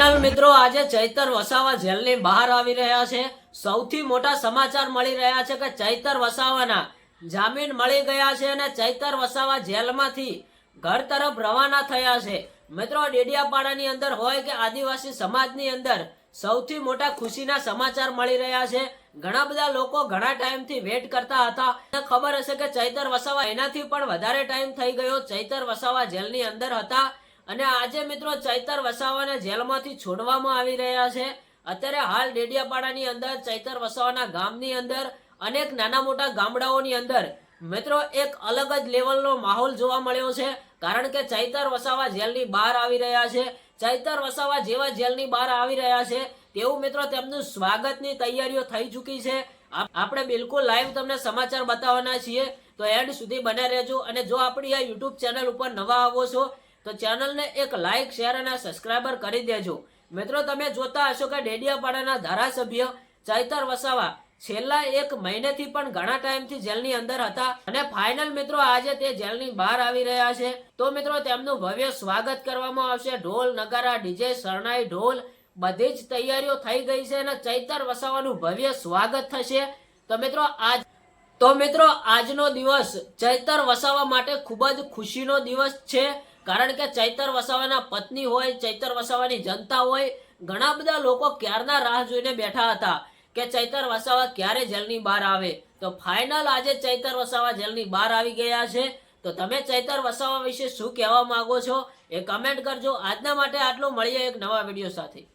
મિત્રો, આજે ચૈતર વસાવા જેલની બહાર આવી રહ્યા છે. સૌથી મોટા સમાચાર મળી રહ્યા છે કે ચૈતર વસાવાના જામીન મળી ગયા છે અને ચૈતર વસાવા જેલમાંથી ઘર તરફ રવાના થયા છે. મિત્રો, ડેડિયાપાડાની અંદર હોય કે આદિવાસી સમાજની અંદર સૌથી મોટા ખુશીના સમાચાર મળી રહ્યા છે. ઘણા બધા લોકો ઘણા ટાઈમથી વેટ કરતા હતા. ખબર હશે કે ચૈતર વસાવા એનાથી પણ વધારે ટાઈમ થઈ ગયો. ચૈતર વસાવા જેલની અંદર હતા. અને આજે મિત્રો ચૈતર વસાવાને જેલમાંથી છોડવામાં આવી રહ્યા છે. અત્યારે હાલ ડેડિયાપાડાની અંદર, ચૈતર વસાવાના ગામની અંદર, અનેક નાના મોટા ગામડાઓની અંદર મિત્રો એક અલગ જ લેવલનો માહોલ જોવા મળ્યો છે. કારણ કે ચૈતર વસાવા જેલની બહાર આવી રહ્યા છે. ચૈતર વસાવા જેવા જેલની બહાર આવી રહ્યા છે તેવું મિત્રો તેમનું સ્વાગતની તૈયારીઓ થઈ ચૂકી છે. આપણે બિલકુલ લાઈવ તમને સમાચાર બતાવવાના છીએ. તો એન્ડ સુધી બને રહેજો અને જો આપણી આ યુટ્યુબ ચેનલ ઉપર નવા આવો છો તો ચેનલને એક લાઇક શેર અને સબસ્ક્રાઈબર કરી દેજો. મિત્રો, તમે જોતા હશો કે ડેડિયાપાડાના ધારાસભ્ય ચૈતર વસાવા છેલ્લા એક મહિનેથી પણ ઘણા ટાઈમથી જેલની અંદર હતા અને ફાઇનલ મિત્રો, આજે તે જેલની બહાર આવી રહ્યા છે. તો મિત્રો, તેમનું ભવ્ય સ્વાગત કરવામાં આવશે. ઢોલ, નગારા, ડીજે, શરણાઈ, ઢોલ બધી જ તૈયારીઓ થઈ ગઈ છે અને ચૈતર વસાવાનું ભવ્ય સ્વાગત થશે. તો મિત્રો, આજ તો મિત્રો, આજનો દિવસ ચૈતર વસાવા માટે ખૂબ જ ખુશીનો દિવસ છે. કારણ કે ચૈતર વસાવાના પત્ની હોય, ચૈતર વસાવાની જનતા હોય, ઘણા બધા લોકો ક્યારના રાહ જોઈને બેઠા હતા કે ચૈતર વસાવા ક્યારે જેલની બહાર આવે? તો ફાઇનલ આજે ચૈતર વસાવા જેલની બહાર આવી ગયા છે. તો તમે ચૈતર વસાવા વિશે શું કહેવા માંગો છો? એ કમેન્ટ કરજો. આજના માટે આટલું. મળીએ એક નવા વીડિયો સાથે.